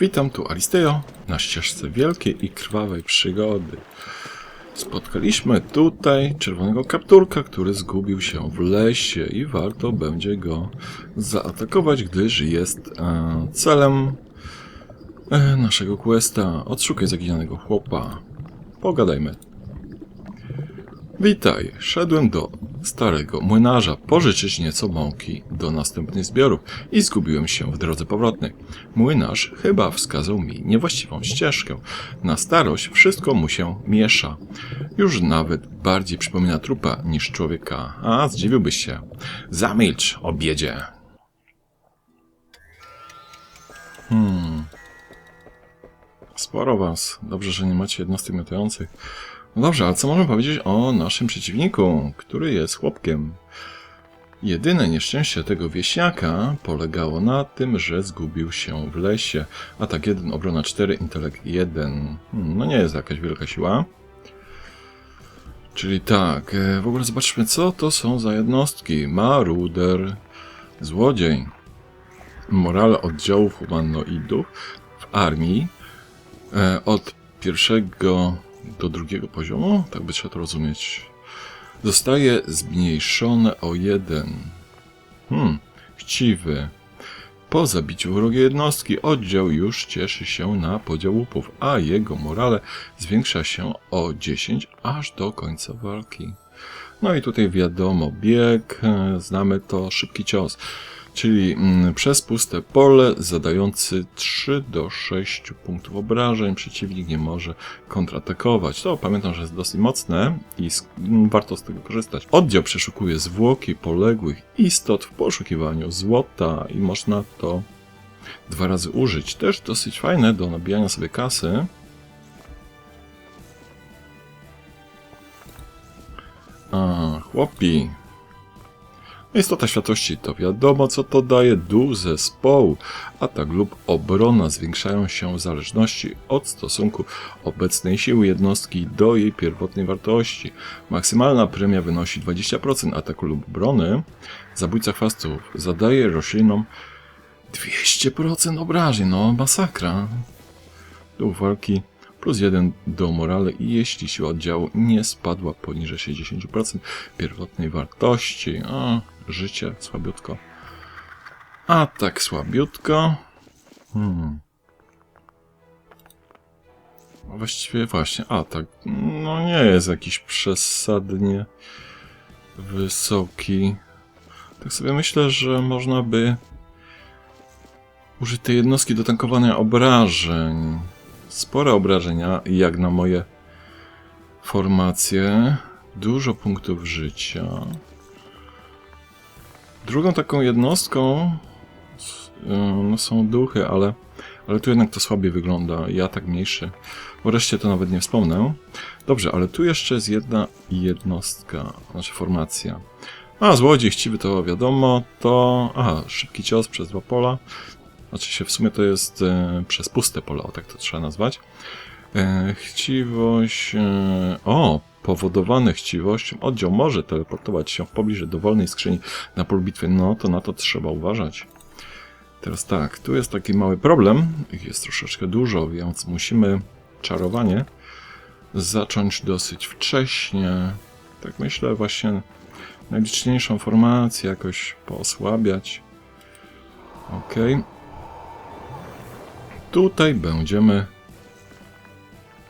Witam tu Aristeo na ścieżce wielkiej i krwawej przygody. Spotkaliśmy tutaj czerwonego kapturka, który zgubił się w lesie i warto będzie go zaatakować, gdyż jest e, celem e, naszego questa. Odszukaj zaginionego chłopa. Pogadajmy. Witaj, szedłem do starego młynarza pożyczyć nieco mąki do następnych zbiorów i zgubiłem się w drodze powrotnej. Młynarz chyba wskazał mi niewłaściwą ścieżkę. Na starość wszystko mu się miesza. Już nawet bardziej przypomina trupa niż człowieka. A, zdziwiłbyś się. Zamilcz, obiedzie. Hmm. Sporo was. Dobrze, że nie macie jednostek miotających. No dobrze, ale co możemy powiedzieć o naszym przeciwniku, który jest chłopkiem? Jedyne nieszczęście tego wieśniaka polegało na tym, że zgubił się w lesie. Atak 1, obrona 4, intelekt 1. Hmm, no nie jest jakaś wielka siła. Czyli tak, e, w ogóle zobaczmy, co to są za jednostki. Maruder, złodziej, morale oddziałów humanoidów w armii e, od pierwszego do drugiego poziomu, tak by trzeba to rozumieć, zostaje zmniejszone o jeden. Hmm, chciwy. Po zabiciu wrogiej jednostki oddział już cieszy się na podział łupów, a jego morale zwiększa się o 10 aż do końca walki. No i tutaj wiadomo, bieg, e, znamy to, szybki cios, czyli mm, przez puste pole zadający 3 do 6 punktów obrażeń przeciwnik nie może kontratakować. To pamiętam, że jest dosyć mocne i sk- m, warto z tego korzystać. Oddział przeszukuje zwłoki poległych istot w poszukiwaniu złota i można to dwa razy użyć. Też dosyć fajne do nabijania sobie kasy. A, chłopi. Istota światłości to wiadomo, co to daje dół zespołu. Atak lub obrona zwiększają się w zależności od stosunku obecnej siły jednostki do jej pierwotnej wartości. Maksymalna premia wynosi 20% ataku lub obrony. Zabójca chwastów zadaje roślinom 200% obrażeń. No, masakra. Duch walki plus 1 do morale i jeśli siła oddziału nie spadła poniżej 60% pierwotnej wartości. A, życie słabiutko. A tak słabiutko. Hmm. Właściwie właśnie, a tak, no nie jest jakiś przesadnie wysoki. Tak sobie myślę, że można by użyć tej jednostki do tankowania obrażeń. Spore obrażenia, jak na moje formacje. Dużo punktów życia. Drugą taką jednostką y, no, są duchy, ale, ale tu jednak to słabiej wygląda i atak mniejszy. O reszcie to nawet nie wspomnę. Dobrze, ale tu jeszcze jest jedna jednostka, znaczy formacja. A, złodziej chciwy to wiadomo, to... Aha, szybki cios przez dwa pola. Znaczy się w sumie to jest e, przez puste pola, o tak to trzeba nazwać. E, chciwość. E, o! Powodowany chciwością oddział może teleportować się w pobliżu dowolnej skrzyni na polu bitwy. No to na to trzeba uważać. Teraz tak, tu jest taki mały problem. Ich jest troszeczkę dużo, więc musimy czarowanie zacząć dosyć wcześnie. Tak myślę, właśnie najliczniejszą formację jakoś poosłabiać. Okej. Tutaj będziemy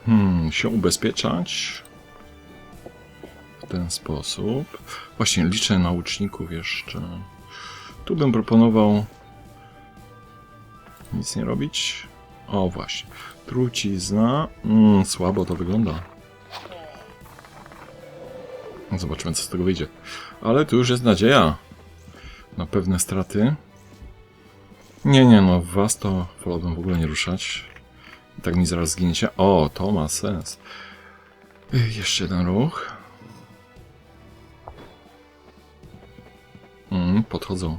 hmm, się ubezpieczać ten sposób. Właśnie liczę na łuczników jeszcze. Tu bym proponował nic nie robić. O właśnie. Trucizna. Mm, słabo to wygląda. Zobaczymy co z tego wyjdzie. Ale tu już jest nadzieja na pewne straty. Nie, nie, no was to wolałbym w ogóle nie ruszać. I tak mi zaraz zginiecie. O, to ma sens. Jeszcze jeden ruch. Podchodzą.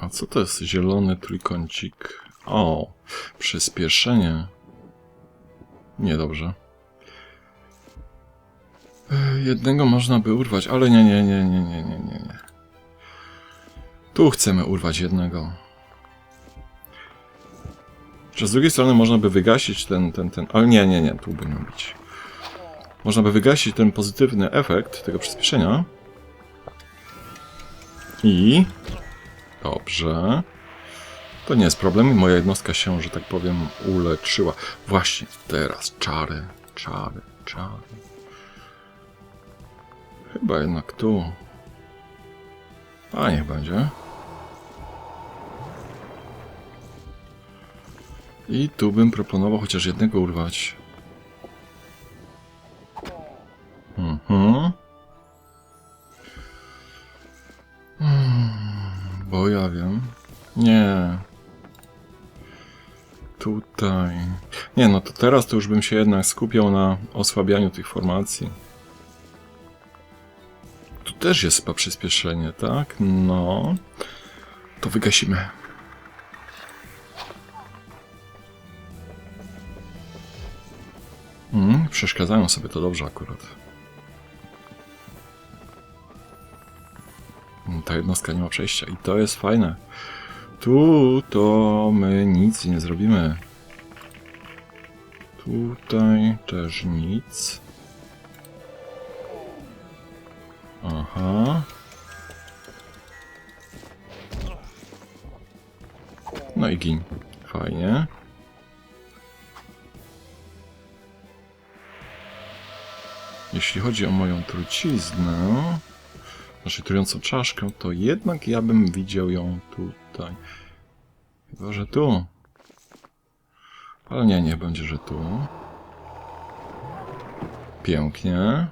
A co to jest zielony trójkącik? O, przyspieszenie. Niedobrze. Ej, Jednego można by urwać, ale nie, nie, nie, nie, nie, nie, nie. nie. Tu chcemy urwać jednego. Że z drugiej strony można by wygasić ten, ten, ten... Ale nie, nie, nie, tu by miał być. Można by wygasić ten pozytywny efekt tego przyspieszenia. I... Dobrze. To nie jest problem. Moja jednostka się, że tak powiem, uleczyła. Właśnie teraz. Czary, czary, czary. Chyba jednak tu. A niech będzie. I tu bym proponował chociaż jednego urwać. Teraz to już bym się jednak skupiał na osłabianiu tych formacji. Tu też jest chyba przyspieszenie, tak? No. To wygasimy. Mm, przeszkadzają sobie to dobrze akurat. Mm, Ta jednostka nie ma przejścia i to jest fajne. Tu to my nic nie zrobimy. Tutaj też nic. Aha. No i gin. Fajnie. Jeśli chodzi o moją truciznę, znaczy trującą czaszkę, to jednak ja bym widział ją tutaj. Chyba, że tu. Ale nie, nie będzie, że tu. Pięknie.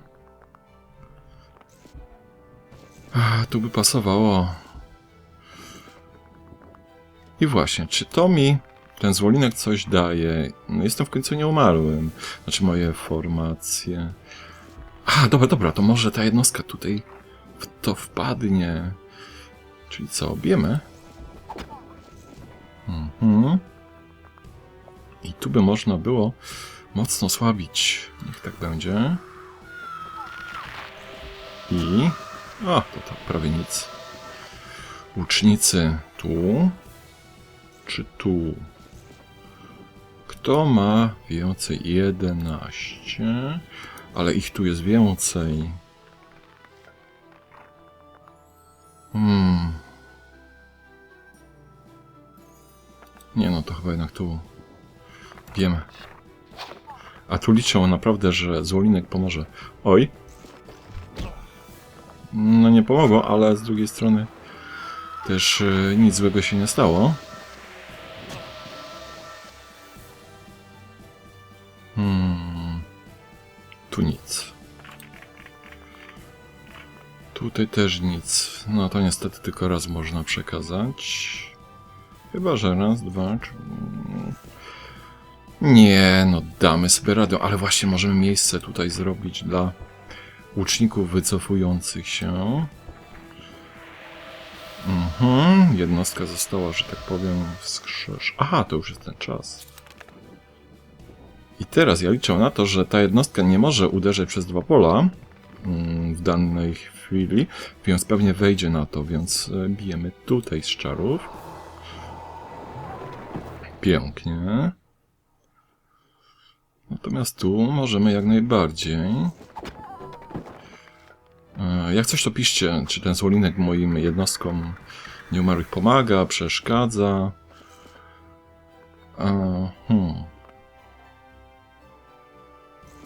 A, tu by pasowało. I właśnie, czy to mi ten złolinek coś daje? No, jestem w końcu nieumarłym. Znaczy moje formacje. A, dobra, dobra, to może ta jednostka tutaj w to wpadnie. Czyli co, bijemy? Mhm. Tu by można było mocno słabić. Niech tak będzie. I... O, to tak prawie nic. Łucznicy tu. Czy tu? Kto ma więcej? 11. Ale ich tu jest więcej. Hmm. Nie no, to chyba jednak tu. Wiemy. A tu liczą naprawdę, że złolinek pomoże. Oj. No nie pomogło, ale z drugiej strony też y, nic złego się nie stało. Hmm. Tu nic. Tutaj też nic. No to niestety tylko raz można przekazać. Chyba, że raz, dwa. Nie, no damy sobie radę, ale właśnie możemy miejsce tutaj zrobić dla łuczników wycofujących się. Mhm, jednostka została, że tak powiem, wskrzesz. Aha, to już jest ten czas. I teraz ja liczę na to, że ta jednostka nie może uderzyć przez dwa pola mm, w danej chwili, więc pewnie wejdzie na to, więc e, bijemy tutaj z czarów. Pięknie. Natomiast tu możemy jak najbardziej. E, Jak coś to piszcie, czy ten złolinek moim jednostkom nieumarłych pomaga, przeszkadza. E, Hmm.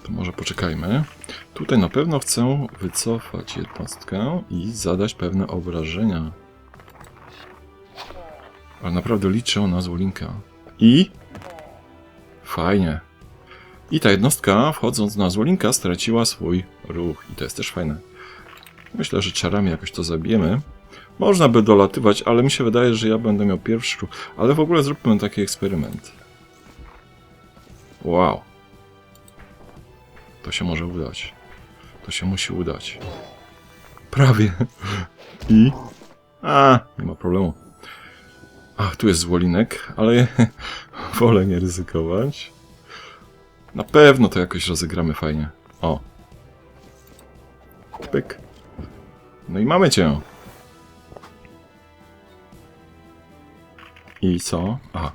To może poczekajmy. Tutaj na pewno chcę wycofać jednostkę i zadać pewne obrażenia. Ale naprawdę liczę na złolinka. I... Fajnie. I ta jednostka, wchodząc na złolinka, straciła swój ruch. I to jest też fajne. Myślę, że czarami jakoś to zabijemy. Można by dolatywać, ale mi się wydaje, że ja będę miał pierwszy ruch. Ale w ogóle zróbmy taki eksperyment. Wow. To się może udać. To się musi udać. Prawie. I... A, nie ma problemu. Ach, tu jest złolinek, ale wolę nie ryzykować. Na pewno to jakoś rozegramy fajnie. O. Pyk. No i mamy cię. I co? Aha.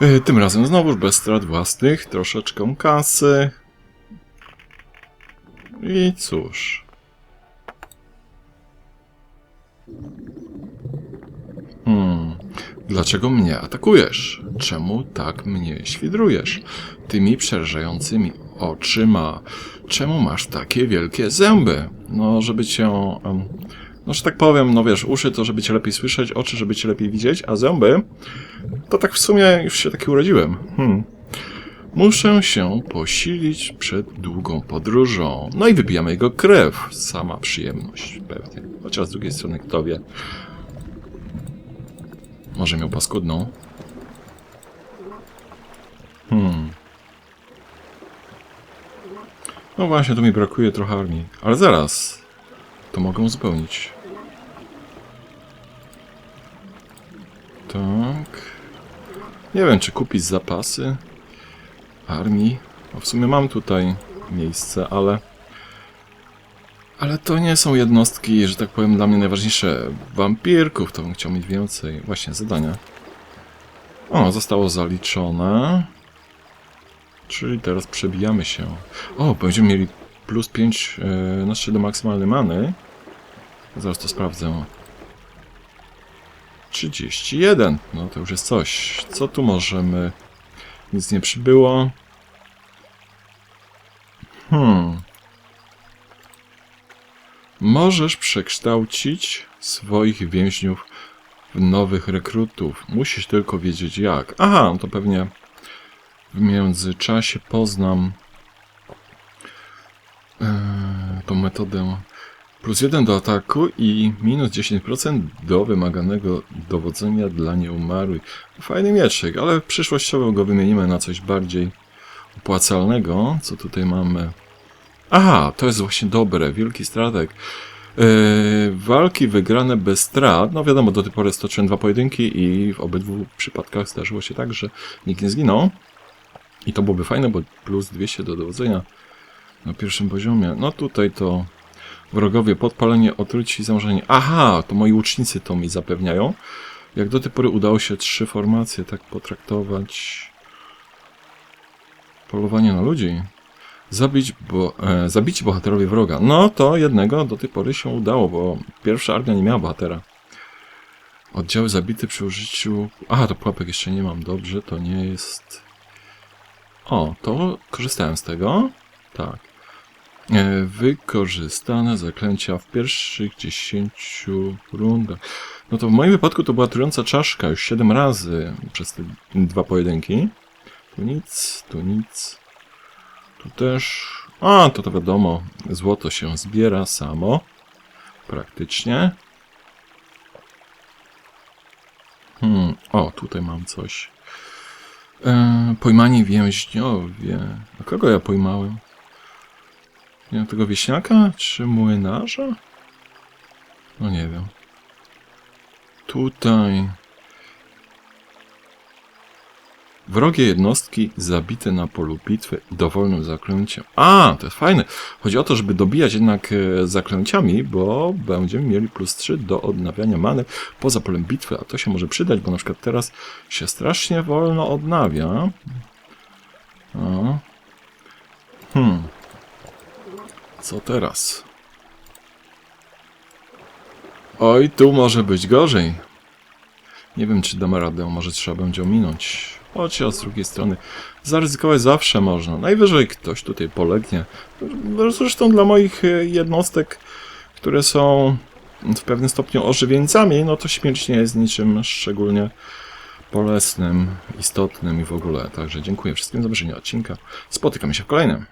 E, Tym razem znowuż bez strat własnych, troszeczkę kasy. I cóż. Hmm. Dlaczego mnie atakujesz? Czemu tak mnie świdrujesz? Tymi przerażającymi oczyma. Czemu masz takie wielkie zęby? No, żeby cię... no, że tak powiem, no wiesz, uszy to, żeby cię lepiej słyszeć, oczy, żeby cię lepiej widzieć, a zęby... To tak w sumie już się taki urodziłem. Hmm. Muszę się posilić przed długą podróżą. No i wypijamy jego krew. Sama przyjemność, pewnie. Chociaż z drugiej strony, kto wie. Może miał paskudną. Hmm. No właśnie, tu mi brakuje trochę armii. Ale zaraz. To mogę uzupełnić. Tak. Nie wiem, czy kupić zapasy armii. No w sumie mam tutaj miejsce, ale... Ale to nie są jednostki, że tak powiem, dla mnie najważniejsze. Wampirków to bym chciał mieć więcej. Właśnie, zadania. O, zostało zaliczone. Czyli teraz przebijamy się. O, będziemy mieli plus 5 yy, znaczy do maksymalnej many. Zaraz to sprawdzę. 31. No to już jest coś. Co tu możemy... Nic nie przybyło. Hmm. Możesz przekształcić swoich więźniów w nowych rekrutów. Musisz tylko wiedzieć jak. Aha, no to pewnie w międzyczasie poznam e, tą metodę. Plus 1 do ataku i minus 10% do wymaganego dowodzenia dla nieumarłych. Fajny mieczyk, ale przyszłościowo go wymienimy na coś bardziej opłacalnego. Co tutaj mamy? Aha, to jest właśnie dobre. Wielki stratek. Yy, walki wygrane bez strat. No wiadomo, do tej pory stoczyłem dwa pojedynki i w obydwu przypadkach zdarzyło się tak, że nikt nie zginął. I to byłoby fajne, bo plus 200 do dowodzenia na pierwszym poziomie. No tutaj to wrogowie, podpalenie, otruci, zamorzenie. Aha, to moi łucznicy to mi zapewniają. Jak do tej pory udało się trzy formacje tak potraktować. Polowanie na ludzi. Zabić, bo, e, zabici bohaterowie wroga. No to jednego do tej pory się udało, bo pierwsza armia nie miała bohatera. Oddziały zabity przy użyciu... Aha, to pułapek jeszcze nie mam. Dobrze, to nie jest... O, to korzystałem z tego. Tak. E, Wykorzystane zaklęcia w pierwszych 10 rundach. No to w moim wypadku to była trująca czaszka już 7 razy przez te dwa pojedynki. Tu nic, tu nic. Tu też. A, to to wiadomo. Złoto się zbiera samo. Praktycznie. Hmm. O, tutaj mam coś. E, pojmanie więźniowie. A kogo ja pojmałem? Nie wiem, tego wieśniaka czy młynarza? No nie wiem. Tutaj. Wrogie jednostki zabite na polu bitwy dowolnym zaklęciem. A, to jest fajne. Chodzi o to, żeby dobijać jednak e, zaklęciami, bo będziemy mieli plus 3 do odnawiania many poza polem bitwy, a to się może przydać, bo na przykład teraz się strasznie wolno odnawia. O. Hmm. Co teraz? Oj, tu może być gorzej. Nie wiem, czy damy radę, może trzeba będzie ominąć. Chociaż z drugiej strony, zaryzykować zawsze można. Najwyżej ktoś tutaj polegnie. Zresztą dla moich e, jednostek, które są w pewnym stopniu ożywieńcami, no to śmierć nie jest niczym szczególnie bolesnym, istotnym i w ogóle. Także dziękuję wszystkim za obejrzenie odcinka. Spotykamy się w kolejnym.